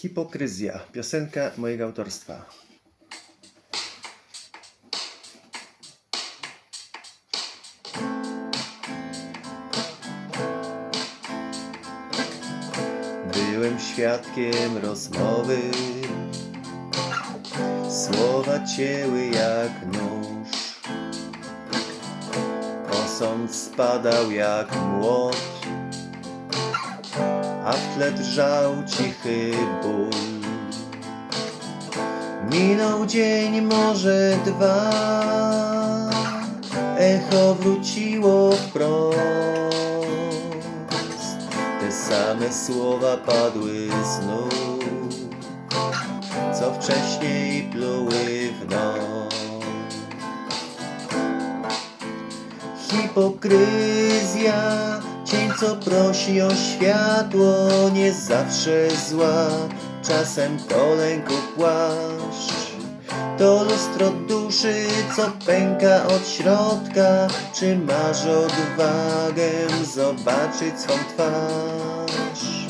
Hipokryzja. Piosenka mojego autorstwa. Byłem świadkiem rozmowy. Słowa cięły jak nóż. Posąg spadał jak młot a w tle drżał cichy ból. Minął dzień, może dwa, echo wróciło wprost. Te same słowa padły znów, co wcześniej pluły w noc. Hipokryzja, cień co prosi o światło, nie zawsze zła, czasem to lęku płaszcz. To lustro duszy, co pęka od środka, czy masz odwagę zobaczyć swą twarz?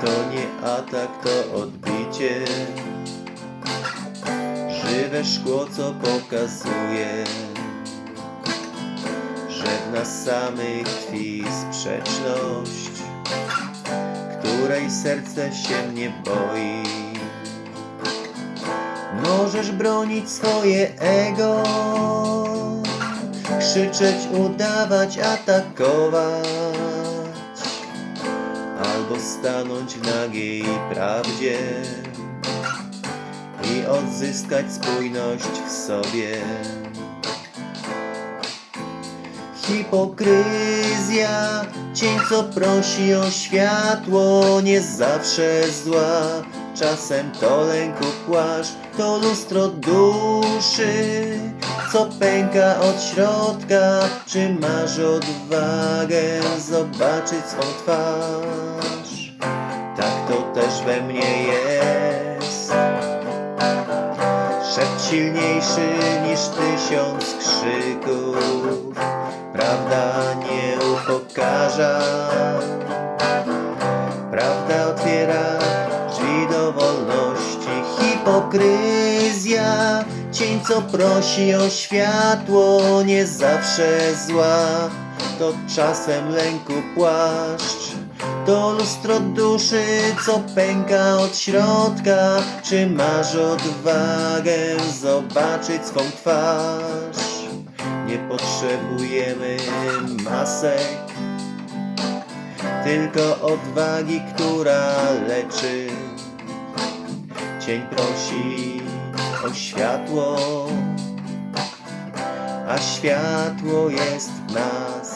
To nie atak, to odbicie żywe szkło, co pokazuje, nas samych tkwi sprzeczność, której serce się nie boi. Możesz bronić swoje ego, krzyczeć, udawać, atakować, albo stanąć w nagiej prawdzie i odzyskać spójność w sobie. Hipokryzja, cień co prosi o światło, nie zawsze zła. Czasem to lęku płaszcz, to lustro duszy, co pęka od środka. Czy masz odwagę zobaczyć swą twarz? Tak to też we mnie jest. Szept silniejszy niż tysiąc krzyków. Prawda nie upokarza. Prawda otwiera drzwi do wolności. Hipokryzja, cień co prosi o światło, nie zawsze zła. To czasem lęku płaszcz. To lustro duszy, co pęka od środka. Czy masz odwagę zobaczyć swą twarz? Nie potrzebujemy masek, tylko odwagi, która leczy. Cień prosi o światło, a światło jest w nas.